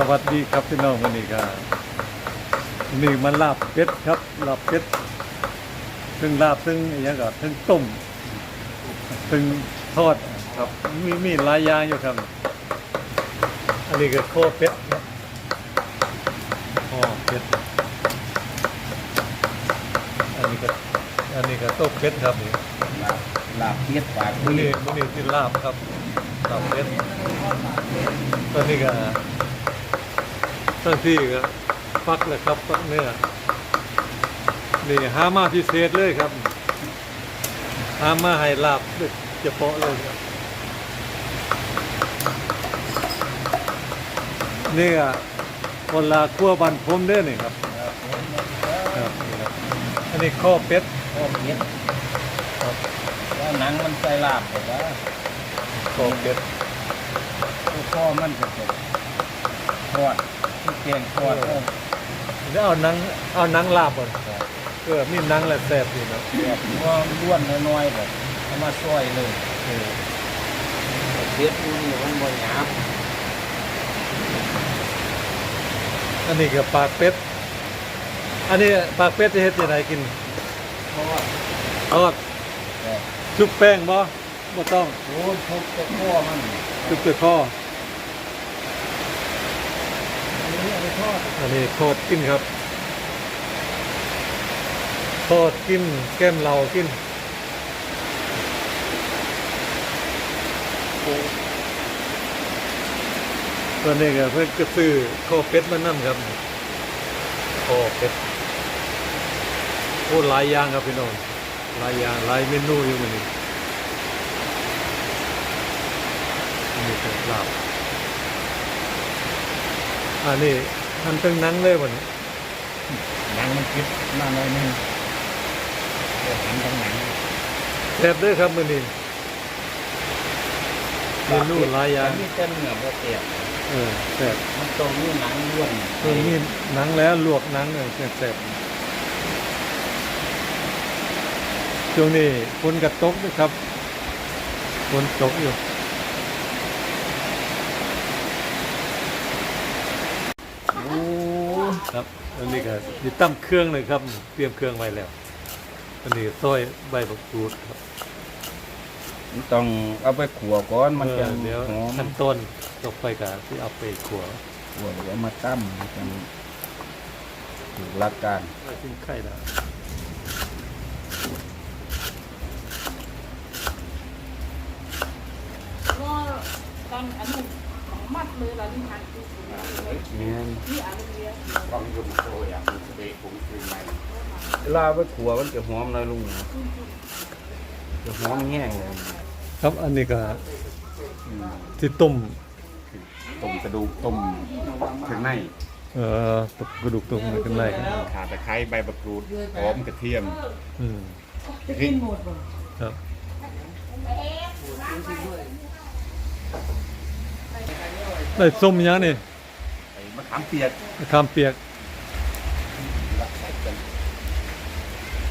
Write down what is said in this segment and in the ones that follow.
สวัสดีครับพี่น้องวันนี้ก็นี่มันลาบเป็ดครับลาบเป็ดซึ่งลาบซึ่งอหย่างก็ซึ่งต้มซึ่งทอดครับมีมีหลายอย่างอยู่ครับ อันนี้ก็ข้อเป็ดครับข้อเป็ดอันนี้ก็อันนี้ก็ต้มเป็ดครับนี่ลาบลาบเพียดปากมื้อนี่นี้มื้อนี้กินลาบครับลาบเป็ดตอนนี้ก็ ตั้งที่ก็ฟักแล้วครับฟักเนื้อนี่หามาพิเศษเลยครับหามาให้ลาบโดยเฉพาะเลยครับนี่ก็คนลาคั่วบันพรมเด้อนี่ครับครับนี่ครับอันนี้ข้อเป็ดข้อเพียดครับว่าหนังมันใส่ลาบแต่ว่าข้อเป็ดตัวข้อมันจะเป็นทอดที่ แกงทอดเอก็อแล้วเอาหนังเอาหนังลาบก่อนเออมีหนังแหละแซ่บดีเนาะแบบว่าล้วนน้อยๆแบบเอามาซอยเลยเออเพียดนี่มันบ่หยาบอันนี้ก็ปากเป็ด อันนี้ปากเป็ดจะเฮ็ดยังไงกินทอดทอดแต่ชุบแป้งบ่บ่ต้องโอ้ยทุบแต่ข้อมัน ชุบแต่ข้อ อันนี้เอาไป ทอดอันนี้ทอดกินครับทอดกินแก้มเรากินตอนนี้ก็เพิ่นก็ซื้อข้อเป็ดมานั่ครับข้อเป็ดโอ้หลายอย่างครับพี่น้องหลายอย่างหลายเมนูอยู่มื้อนี้อันนี้ก็ลาบอันนี้ อันเป็นหนังเลยวันนี้หนังมันคิดมาหน่อยนึงเดี๋ยวหันทั้งหนังแซ่บเด้วยครับมื้อนี้เมนูหลายอย่างแต่มีแต่เนื้อบ่เตียบเออแซ่บมันต้องมีหนังล้วนเออมีหนังแล้วลวกหนังเออแซ่บช่วงนี้ฝนกระตกนะครับฝนตกอยู่โอ้ครับ อันนี้ก็มีตั้มเครื่องเลยครับ เตรียมเครื่องไว้แล้ว อันนี้ซอยใบบักกูดครับมันต้องเอาไปขัวก่อนมันจะเออเดี๋ยวหอมขั้นต้นต่อไปก็ที่เอาไปขัวขัวเดี๋ยวมาตั้มมันจะถูกหลักการไว้ทิ้งไข่แล้วก็ตอนอันนี้ ของมัดเลยเราที่ทานที่สุดเนี่ยที่อารุเรียเวลาเอาไปขัวมันจะหอมเลยลุงจะหอมแห้งเลยครับอันนี้ก็อืมที่ต้มต้มกระดูกต้มเครื่องในเอ่อตกกระดูกตรงนี้ขึ้นไล่ครับข่าตะไคร้ใบมะกรูดหอมกระเทียมอืมพริกครับ ได้ส้มยังนี่ไอ้มะขามเปียกมะขามเปียกใส่กัน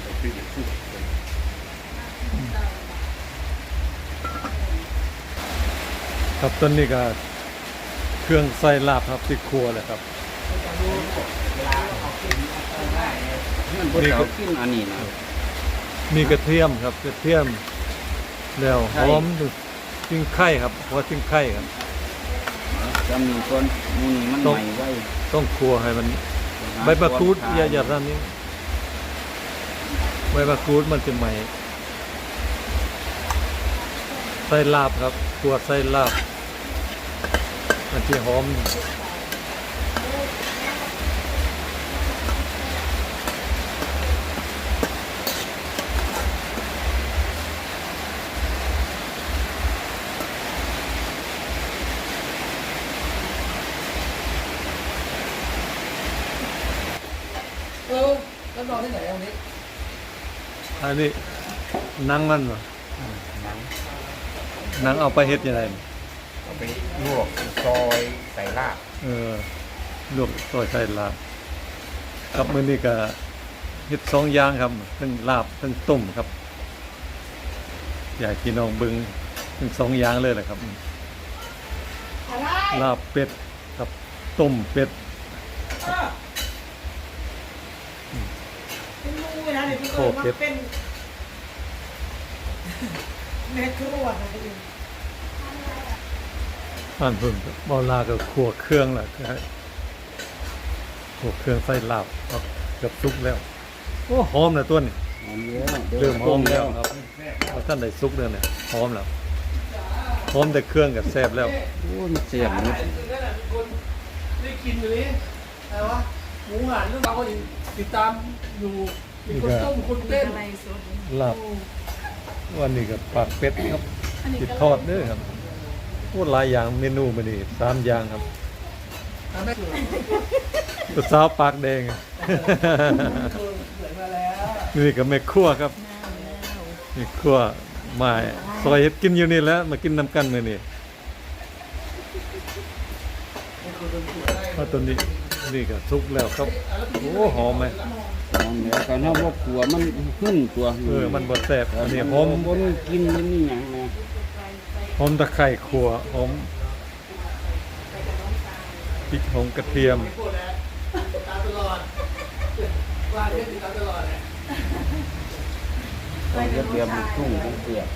ใส่พริกอย่างสุดครับต้นนี้ก็เครื่องใส่ลาบครับที่ครัวแหละครับ มันบ่ได้เอาขึ้นอันนี้นะมีกระเทียมครับกระเทียมแล้วหไข่อมทิ้งไข่ครับเพราะทิ้งไข่ครับ จำหนึ่งคนมูนี่มันต้ใหมม่ไว้ต้องครัวให้มันใบมะกรูดอย่าอย่าด้านนี้ใบมะกรูดมันจะใหม่ใส่ลาบครับตัวใส่ลาบมันจะหอม แล้วนอนที่ไหนวันนี้อันนี้หนังมันเหรอหนังหนังเอาไปเฮ็ดยังไงเอาไปลวกซอยใส่ลาบเออลวกซอยใส่ลาบครับมื้อนี้ก็เฮ็ดสองอย่างครับทั้งลาบทั้งต้มครับ อยากพี่น้องเบิ่งทั้งสองอย่างเลยแหละครับ อะไรลาบเป็ดครับต้มเป็ดเป็นลูกนะเดี๋ยวพี่ โคเกิดเป็มาดเป็นแม่ครัวนะพี่บ้านเพิ่นบอลาก็ขัวเครื่องแหละครับขัวเครื่องใส่ลาบครับเกือบสุกแล้วโอ้หอมนะตัวนี้หอมแล้วเริ่มหอมแล้วครับว่าท่านได้สุกแล้วเนี่ยหอมแล้วหอมแต่เครื่องกับแซ่บแล้วโอ้มันเสียบนิดได้กินอยู่นี่อะไรวะหมูหันเรื่องเราก็ติดตามอยู่ มีคนต้มคนเต้นอะไรสดลาบวันนี้ก็ปากเป็ดครับอันนี้ติดก็ทอดเด้อครับโอ้หลายอย่างเมนูมานี่สามอย่างครับทำให้เหมือนตัวสาวปากแดงเหมือนมาแล้วนี่ก็แม่ครัวครับแม่ครัวมาซอยเฮ็ดกินอยู่นี่แหล้วมากินน้ำกันมื้อนี้มาตัวนี้ นี่ก็สุกแล้วครับ โอ้หอมไหมหอมแล้วกันถ้าว่าขัวมันขึ้นตัวเออมันบ่แซ่บอันนี้หอมบนกินมันนี่หยังนะหอมตะไคร้ขัวหอมพริกหอมกระเทียมพูดนะติดตามตลอดว่าเรื่องติดตามตลอดเนี่ยใส่กระเทียมมันทุ่งทั้งเสียบ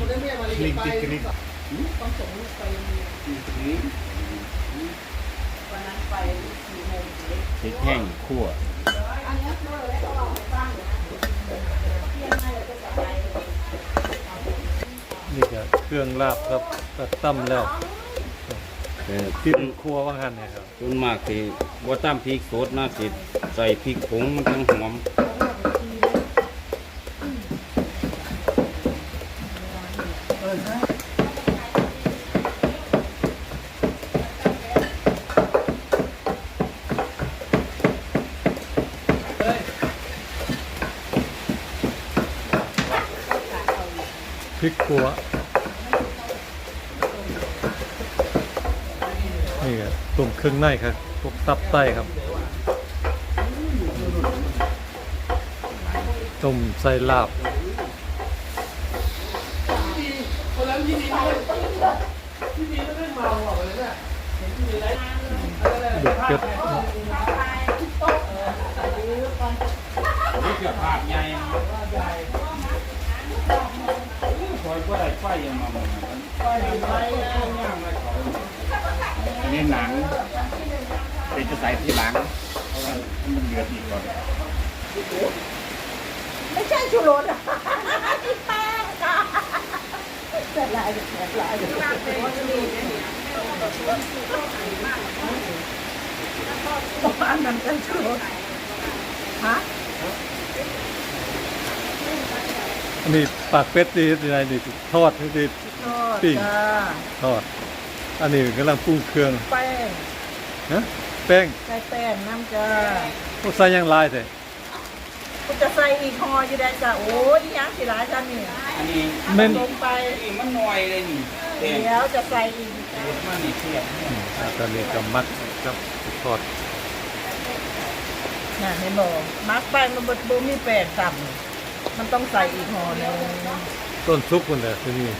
คนได้แม่มาเรียนไปต้องส่งลูกไป โรงเรียนวันนั้นไปสี่โมงเย็นพริกแห้งคั่วอันนี้เมื่อแล้วก็เอาไปบ้านนะเที่ยงให้เราจะจ่ายนี่ก็เครื่องลาบครับก็ตํแล้วแต่กินครัวว่างั้นเนยครับส่วนมากที่บ่ตามพริกสดนะสิใส่พริกผงมันจังหอมเออใช่ กขัวนี่ครับต้มเครื่องในครับพวกตับไตครับต้มใส่ลาบด้วยที่มีไม่ได้เมาอะเลยเนี่ยเห็ดเกือบภาพใหญ่ อยก็ได้ไฟยังมาบ่ไฟไฟย่างเลยเขาอันนี้หนังเป็นจะใส่ที่หลังเพราะว่ามันเดือดอีกก่อนไม่ใช่ชูรสอะที่แป้งค่ะเสร็จลายเสร็จลายเสร็จลายบ้านนั้นเป็นชูรสฮะ อันนี้ปากเป็ดนี่ที่ไหนนี่ทอดที่ทอดปิ้ง จ้าทอด อันนี้กำลังปรุงเครื่องแป้งฮะแป้งใส่แป้งน้ำจ้าพวกใส่หยังหลายแต่คุณจะใส่อีกห่ออยู่ได้จ้ะโอ้ยยังสิหลายจ้ะนี่อันนี้แม่นลงไปนี่มันหน่อยเลยนี่แดงเดี๋ยวจะใส่อีกเด็ดมันนี่เสียบเนี่ยอ่าตอนนี้ก็มัดครับทอด น่ะเห็นบอกมักไปมันบดบูมีแป้งต่ำ มันต้องใส่อีกห่อหนึงต้นซุกคนเดียวที่นี่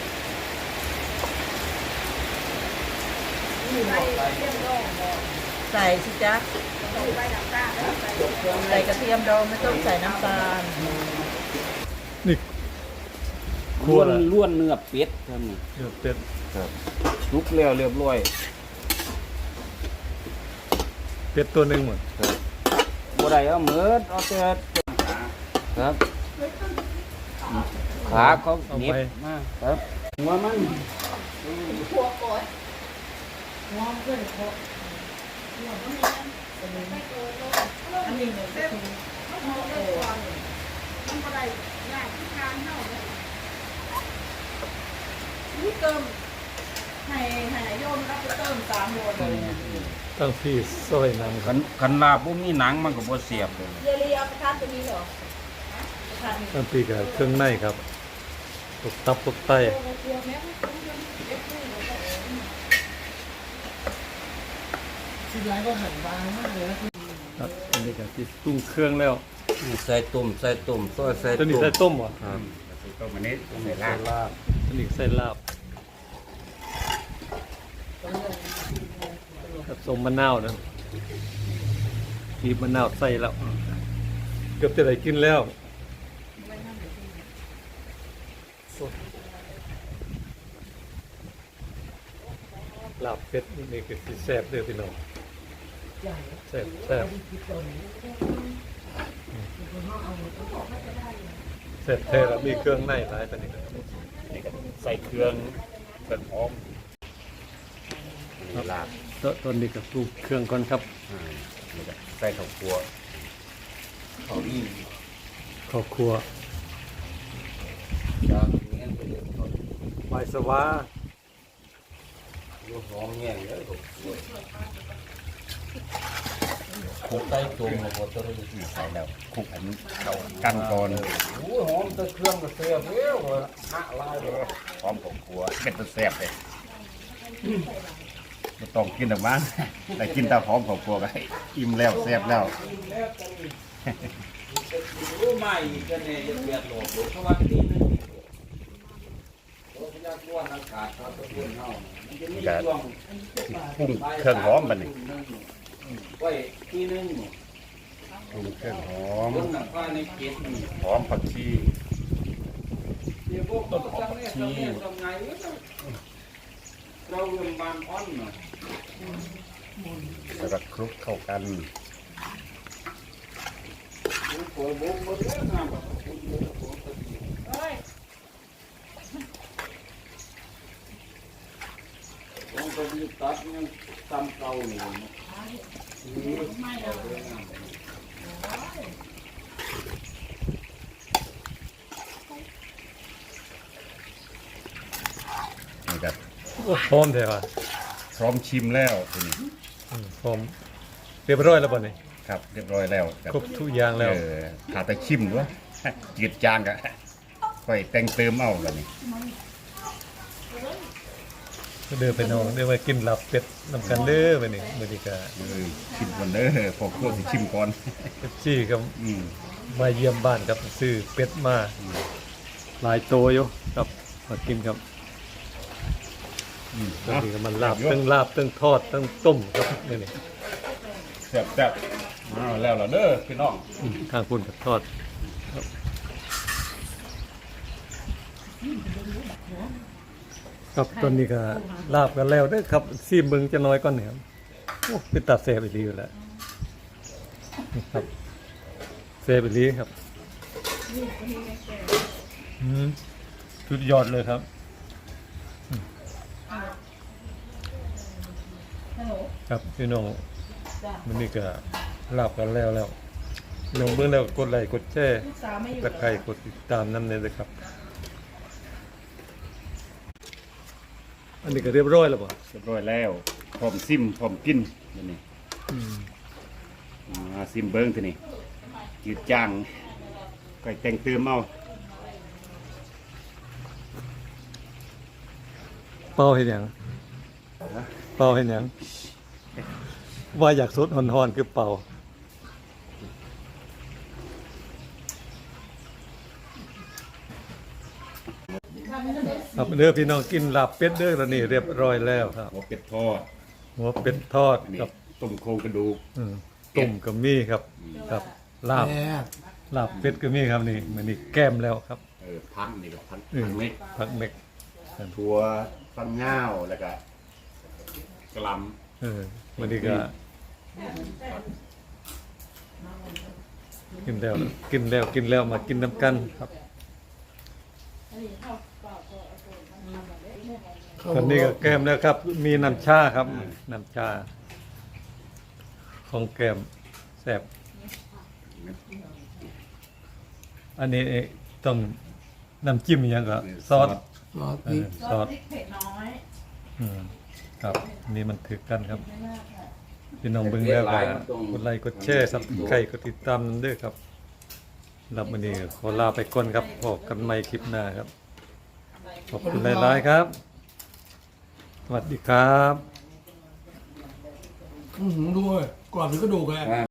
ใส่สิจ๊ะใส่กระเทียมดองไม่ต้องใส่น้ำตาล นี่ครัล้ววนละล้วนเนื้อเป็ดครับนี่เนื้อเป็ดลุกแล้วเรียบร้อยเป็ดตัวหนึ่งหมดบ่ได้เอาเหมือดเอาแต่ครับ ขาเขาเหน็บมาครับหัวมันอันนี้เนี่ยก็คือมันก็ได้ยากที่ทานเท่าเนี่ยนี่เติมให้ให้โยมรับไปเติมสามโลเลยเนี่ยตั้งที่ซอยน้ำคขัรับนขันลาบบ่มีหนังมันก็บ่เสียบเลยเยลีเอาไปทานตัวนี้เหรอทา นตั้งที่กับเครื่องในครับพวกตับพวกไตทีไรก็หันบางมากเลยนะครับอันนี้ก็ที่ปรุงเครื่องแล้วใส่ตุ่มใส่ตุ่มซอยใส่ตัวนี้ตุ่มใส่ต้มเหรอครับก็มันนี้ใส่ใส่ลาบลาบอันนี้ใส่ลาบผสมมะนาวนะกีบมะนาวใส่แล้ว เกือบจะได้กินแล้ว ลาบเป็ดนี่คือสิแซ่บเด้อพี่น้องแซ่บแซ่บแซ่บแท้แล้วมีเครื่องในหลายปานนี้ครับนี่ก็ใส่เครื่องเครื่องหอมนี่ลาบตตอนนี้ก็ปรุงเครื่องก่อนครับอ่านี่ก็ใส่ข้าวคั่วข้าวอี้ข้าวครัว ใบสวาลูกหอมแห้งเลยผมผมใส่จุ่มมาบดตัวนี้นี่ใส่แล้วคลุกให้มันเข้ากันก่อนโอ้ยหอมแตะเครื่องก็เสียบเอ้วฮะลายเลยหอมข้าวคั่วเป็นตัวแซ่บเลยไม่ต้องกินแต่บ้านแต่กินแต่หอมข้าวคั่วก็ให้อิ่มแล้วแซ่บแล้วรู้ไหมกันเนี่ยจะเปลี่ยนโลกเพราะว่าที่นึงโอ้ยยา กวนอากาศเขาตะกุนเฮามันจะมีช่วงปรุงเครื่องหอมบัดนี้ไว้ที่นึงปรุงเครื่องหอมคนน่ะว่าในเกตนี่หอมผักชีเดี๋ยวพวกต้นหอมผักชีทำไงวะเราเรื่องบานอ้อนน่ะแล้วก็คลุกเข้ากันผมขอบุกมาเรื่องงานแบบคุณเดี๋ยวผมจะกิน เฮ้ย ผมก็มี ตัดยังตำเก่านี่นะไม่เอานี่ก็โอ้พร้อมแท้ว่ะพร้อมชิมแล้วทีนี้อืมพร้อมเรียบร้อยแล้วบ่นี่ครับเรียบร้อยแล้วครบทุกอย่างแล้วเออขาดแต่ชิมด้วยจืดจางก็ค่อยแต่งเติมเอาแล้วนี่ เดินไปน้องเดินมากินลาบเป็ดนำกันเด้อมื้อนี้มื้อนี้ก็เออชิมก่อนเด้อพอครัวสิชิมก่อนเอฟซีครับอืมมาเยี่ยมบ้านครับซื้อเป็ดมาหลายโตอยู่ครับมากินครับอืมตอนนี้ก็มันลาบตั้งลาบตั้งทอดตั้งต้มครับนี่นี่แซ่บแซ่บอ้าวแล้วล่ะเด้อพี่น้องอืมทางคุณกับทอดครับ ครับตอนนี้ก็ลาบกันแล้วเด้อครับซีมเบิงจะน้อยก่อนเนี่ยครับโอ้เป็นตาเซฟอีหลีอยู่แล้วนี่ครับเซฟอีหลีครับอืมสุดยอดเลยครับฮัลโหลครับพี่น้องจ้ะมันนี่ก็ลาบกันแล้วแล้วลงเบื้องแล้วกดไลค์กดแชร์ลูกสาวไม่อยู่กดใครกดติดตามนั่นเลยครับ อันนี้ก็เรียบร้อยแล้วป่ะเรียบร้อยแล้วพร้อมซิมพร้อมกินบัดนี้อ่าซิมเบิ้งทีนี้จืดจางก็แต่งเติมเอาเป้าเห็นยังเป้าเห็นยังว่าอยากสดหอนๆคือเป่า ครับเด้อพี่น้องกินลาบเป็ดเด้อแล้วนี่เรียบร้อยแล้วครับ หัวเป็ดทอดหัวเป็ดทอดอันนี้กับต้มโครงกระดูกอืมต้มกับมีครับครับ ลาบลาบเป็ดก็มีครับนี่มันนี่แก้มแล้วครับเออพันนี่ก็พันอืพัมนเม็ดผักเม็กถั่วฟังง่าวแล้วก็กะหลเออมันนี่ก็กินแล้ว กินแล้วกินแล้วมากินน้ำกันครับ ตอนนี้ก็แก้มแล้วครับ มีน้ำชาครับน้ำชา ของแก้มแซ่บอันนี้ต้องน้ำจิ้มอหยังก็ำซอสรอเอพี่อซซออสสพริกเผ็ดน้อยอืมครับนี่มันถือกันครับไม่มากค่ะพี่น้องเบิ่งแล้วก็กดไลค์กดแชร์ซับใครกดติดตามนั่นเด้อครับรับวันนี้ขอลาไปก่อนครับพบกันใหม่คลิปหน้าครับขอบคุณหลายๆครับ สวัสดีครับ อื้อหือดูเลยกรอบถึงกระดูกเลย